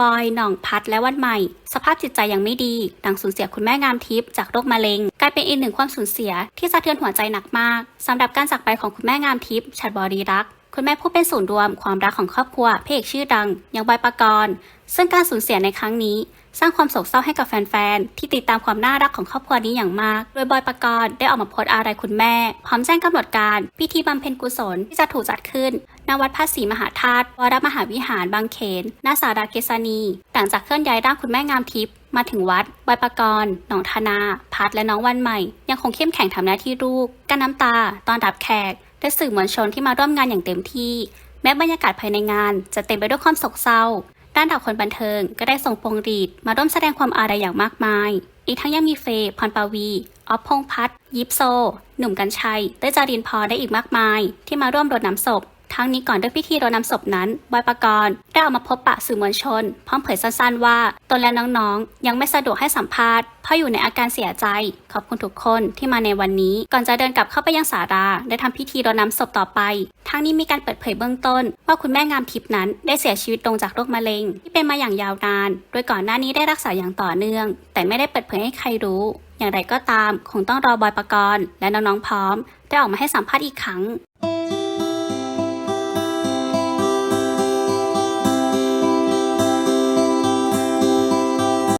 บอย หน่องพัด และวันใหม่ สภาพจิตใจยังไม่ดี หลังสูญเสียคุณแม่งามทิพย์จากโรคมะเร็ง กลายเป็นอีกหนึ่งความสูญเสียที่สะเทือนหัวใจหนักมากสำหรับการจากไปของคุณแม่งามทิพย์ฉัดบรีรัก คุณแม่ผู้เป็นศูนย์รวมความรักของครอบครัวพระเอกชื่อดังอย่างบอยปกรณ์ ซึ่งการสูญเสียในครั้งนี้ สร้างความโศกเศร้าให้กับแฟนๆ ที่ติดตามความน่ารักของครอบครัวนี้อย่างมาก โดยบอยปกรณ์ได้ออกมาโพสต์อะไรคุณแม่ พร้อมแจ้งกำหนดการ พิธีบำเพ็ญกุศลที่จะถูกจัดขึ้นณวัดพระศรีมหาธาตุวรมหาวิหารบางเขนณสาราเกษณีหลังจากเคลื่อนย้ายร่างคุณแม่งามทิพย์มาถึงวัดบอยปกรณ์หนองธนา พัดและน้องวันใหม่ ยังคงเข้มแข็งทำหน้าที่ลูกกั้นน้ำตา ตอนรับแขก และสื่อมวลชนที่มาร่วมงานอย่างเต็มที่ แม้บรรยากาศภายในงานจะเต็มไปด้วยความโศกเศร้า ด้านดาวคนบันเทิงก็ได้ส่งพวงรีดมาร่วมแสดงความอาลัยอย่างมากมาย อีกทั้งยังมีเฟย์พรปาวีออฟพงพัฒยิปโซ หนุ่มกัญชัยเต้จารินพรได้อีกมากมาย ที่มาร่วมรดน้ำศพ ทั้งนี้ก่อนด้วยพิธีรดน้ำศพนั้นบอยปกรณ์ได้ออกมาพบปะสื่อมวลชน พร้อมเผยสั้นๆ ว่าตนและน้องๆ ยังไม่สะดวกให้สัมภาษณ์เพราะอยู่ในอาการเสียใจ ขอบคุณทุกคนที่มาในวันนี้ ก่อนจะเดินกลับเข้าไปยังศาลาได้ทำพิธีรดน้ำศพต่อไป ทั้งนี้มีการเปิดเผยเบื้องต้น ว่าคุณแม่งามทิพย์นั้นได้เสียชีวิตลงจากโรคมะเร็ง ที่เป็นมาอย่างยาวนาน โดยก่อนหน้านี้ได้รักษาอย่างต่อเนื่อง แต่ไม่ได้เปิดเผยให้ใครรู้ อย่างไรก็ตาม คงต้องรอบอยปกรณ์และน้องๆพร้อม ได้ออกมาให้สัมภาษณ์อีกครั้ง